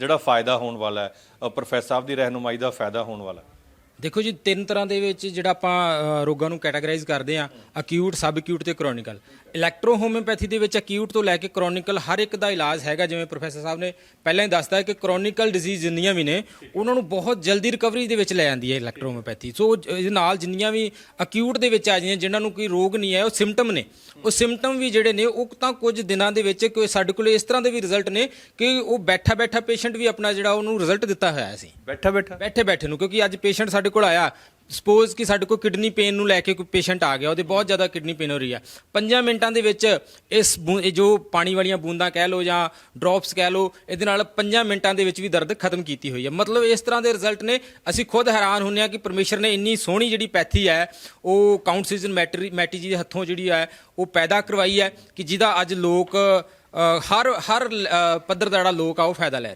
ਜਿਹੜਾ ਫਾਇਦਾ ਹੋਣ ਵਾਲਾ ਹੈ ਪ੍ਰੋਫੈਸਰ ਸਾਹਿਬ ਦੀ ਰਹਿਨੁਮਾਈ ਦਾ ਫਾਇਦਾ ਹੋਣ ਵਾਲਾ ਦੇਖੋ ਜੀ ਤਿੰਨ ਤਰ੍ਹਾਂ ਦੇ ਵਿੱਚ ਜਿਹੜਾ ਆਪਾਂ ਅ, ਰੋਗਾਂ ਨੂੰ ਕੈਟਾਗਰਾਈਜ਼ ਕਰਦੇ ਆ ਅਕਿਊਟ ਸਬ ਅਕਿਊਟ ਤੇ ਕ੍ਰੋਨਿਕਲ ਇਲੈਕਟ੍ਰੋ ਹੋਮਿਓਪੈਥੀ ਦੇ ਵਿੱਚ ਅਕਿਊਟ ਤੋਂ ਲੈ ਕੇ ਕ੍ਰੋਨਿਕਲ ਹਰ ਇੱਕ ਦਾ ਇਲਾਜ ਹੈਗਾ ਜਿਵੇਂ ਪ੍ਰੋਫੈਸਰ ਸਾਹਿਬ ਨੇ ਪਹਿਲਾਂ ਹੀ ਦੱਸਤਾ ਕਿ ਕ੍ਰੋਨਿਕਲ ਡਿਜ਼ੀਜ਼ ਜਿੰਨੀਆਂ ਵੀ ਨੇ ਉਹਨਾਂ ਨੂੰ ਬਹੁਤ ਜਲਦੀ ਰਿਕਵਰੀ ਦੇ ਵਿੱਚ ਲੈ ਜਾਂਦੀ ਹੈ ਇਲੈਕਟ੍ਰੋ ਹੋਮਿਓਪੈਥੀ ਸੋ ਇਹਦੇ ਨਾਲ ਜਿੰਨੀਆਂ ਵੀ ਅਕਿਊਟ ਦੇ ਵਿੱਚ ਆ ਜਾਂਦੀਆਂ ਜਿਨ੍ਹਾਂ ਨੂੰ ਕੋਈ ਰੋਗ ਨਹੀਂ ਹੈ ਉਹ ਸਿੰਪਟਮ ਨੇ। ਉਹ ਸਿੰਪਟਮ ਵੀ ਜਿਹੜੇ ਨੇ ਉਹ ਤਾਂ ਕੁਝ ਦਿਨਾਂ ਦੇ ਵਿੱਚ ਕੋਈ ਸਾਡੇ ਕੋਲ ਇਸ ਤਰ੍ਹਾਂ ਦੇ ਵੀ ਰਿਜ਼ਲਟ ਨੇ ਕਿ ਉਹ ਬੈਠਾ ਬੈਠਾ ਪੇਸ਼ੈਂਟ ਵੀ ਆਪਣਾ ਜਿਹੜਾ ਉਹਨੂੰ ਰਿਜ਼ਲਟ ਦਿੱਤਾ ਹੋਇਆ ਸੀ। ਬੈਠਾ ਬੈਠਾ ਬੈਠੇ ਬੈਠੇ ਨੂੰ ਕਿਉਂਕਿ ਅੱਜ ਪੇਸ਼ੈਂਟ ਸਾਡੇ ਕੋਲ ਆਇਆ ਸਪੋਜ਼ ਕਿ ਸਾਡੇ ਕੋਲ ਕਿਡਨੀ ਪੇਨ ਨੂੰ ਲੈ ਕੇ ਕੋਈ ਪੇਸ਼ੈਂਟ ਆ ਗਿਆ ਉਹਦੇ ਬਹੁਤ ਜ਼ਿਆਦਾ ਕਿਡਨੀ ਪੇਨ ਹੋ ਰਹੀ ਆ 5 ਮਿੰਟਾਂ ਦੇ ਵਿੱਚ ਇਸ ਬੂ- ਇਹ ਜੋ ਪਾਣੀ ਵਾਲੀਆਂ ਬੂੰਦਾਂ ਕਹਿ ਲਓ ਜਾਂ ਡ੍ਰੌਪਸ ਕਹਿ ਲਓ ਇਹਦੇ ਨਾਲ 5 ਮਿੰਟਾਂ ਦੇ ਵਿੱਚ ਵੀ ਦਰਦ ਖਤਮ ਕੀਤੀ ਹੋਈ ਹੈ। ਮਤਲਬ ਇਸ ਤਰ੍ਹਾਂ ਦੇ ਰਿਜ਼ਲਟ ਨੇ ਅਸੀਂ ਖੁਦ ਹੈਰਾਨ ਹੁੰਨੇ ਆ ਕਿ ਪਰਮੇਸ਼ਰ ਨੇ ਇੰਨੀ ਸੋਹਣੀ ਜਿਹੜੀ ਪੈਥੀ ਹੈ ਉਹ ਕਾਊਂਟ ਸੀਜ਼ਨ ਮੈਟਰੀ ਮੈਟੀ ਜੀ ਦੇ ਹੱਥੋਂ ਜਿਹੜੀ ਹੈ ਉਹ ਪੈਦਾ ਕਰਵਾਈ ਹੈ ਕਿ ਜਿਹਦਾ ਅੱਜ ਲੋਕ ਅ, ਹਰ ਹਰ ਅ, ਪੱਧਰ ਦਾ ਜਿਹੜਾ ਲੋਕ ਆ ਉਹ ਫਾਇਦਾ ਲੈ ਰਹੇ